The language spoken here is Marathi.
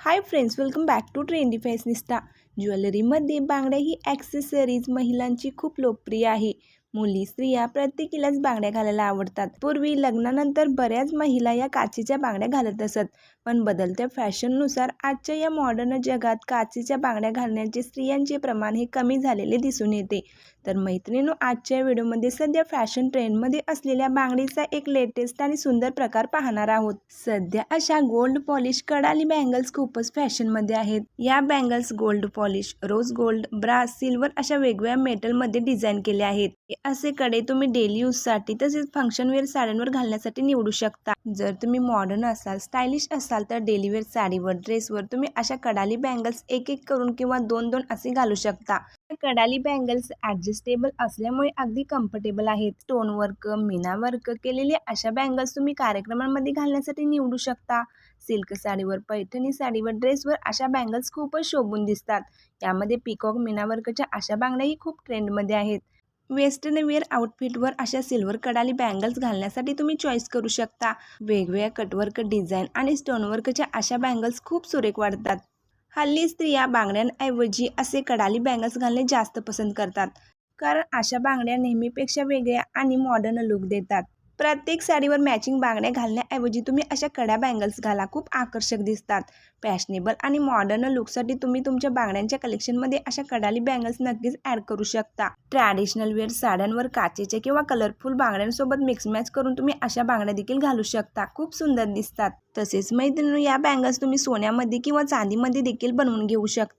Hi friends welcome back to trendy fashionista ज्वेलरीमध्ये बांगड्या ही ॲक्सेसरीज महिलांची खूप लोकप्रिय आहे. मुली स्त्रिया प्रत्येकीलाच बांगड्या घालायला आवडतात. पूर्वी लग्नानंतर बऱ्याच महिला या काचेच्या बांगड्या घालत असत. पण बदलत्या फॅशननुसार आजच्या या मॉडर्न जगात काचेच्या बांगड्या घालण्याचे स्त्रियांचे प्रमाण हे कमी झालेले दिसून येते. तर मैत्रिणीनो आजच्या व्हिडिओमध्ये सध्या फॅशन ट्रेंडमध्ये असलेल्या बांगडीचा एक लेटेस्ट आणि सुंदर प्रकार पाहणार आहोत. सध्या अशा गोल्ड पॉलिश कडाली बँगल्स खूपच फॅशनमध्ये आहेत. या bangles gold polish rose gold brass silver अशा वेगवेगळ्या मेटलमध्ये डिझाईन केले आहेत. असे कडे तुम्ही डेली यूजसाठी तसेच फंक्शन वेअर साड्यांवर घालण्यासाठी निवडू शकता. जर तुम्ही मॉडर्न असाल स्टायलिश असाल तर डेलीवेअर साडीवर ड्रेसवर तुम्ही अशा कडाली बँगल्स एक एक करून किंवा दोन दोन असे घालू शकता. कडाली बँगल्स ॲडजस्टेबल असल्यामुळे अगदी कम्फर्टेबल आहेत. स्टोन वर्क मीना वर्क केलेले अशा बँगल्स तुम्ही कार्यक्रमांमध्ये घालण्यासाठी निवडू शकता. सिल्क साडीवर पैठणी साडीवर ड्रेसवर अशा बँगल्स खूपच शोभून दिसतात. यामध्ये पिकॉक मीना वर्कच्या अशा बांगड्याही खूप ट्रेंडमध्ये आहेत. वेस्टर्न वेअर आउटफिटवर अशा सिल्वर कडाली बँगल्स घालण्यासाठी तुम्ही चॉईस करू शकता. वेगवेगळ्या कटवर्क डिझाईन आणि स्टोनवर्कच्या अशा बँगल्स खूप सुरेख वाढतात. हल्ली स्त्रिया बांगड्यांऐवजी असे कडाली बँगल्स घालणे जास्त पसंत करतात. कारण अशा बांगड्या नेहमीपेक्षा वेगळ्या आणि मॉडर्न लुक देतात. प्रत्येक साडीवर मॅचिंग बांगड्या घालण्याऐवजी तुम्ही अशा कड्या बँगल्स घाला. खूप आकर्षक दिसतात. फॅशनेबल आणि मॉडर्न लुकसाठी तुम्ही तुमच्या बांगड्यांच्या कलेक्शनमध्ये अशा कडाली बँगल्स नक्कीच ॲड करू शकता. ट्रॅडिशनल वेअर साड्यांवर काचेच्या किंवा कलरफुल बांगड्यांसोबत मिक्स मॅच करून तुम्ही अशा बांगड्या देखील घालू शकता. खूप सुंदर दिसतात. तसेच मैत्रिणी या बँगल्स तुम्ही सोन्यामध्ये किंवा चांदीमध्ये देखील बनवून घेऊ शकता.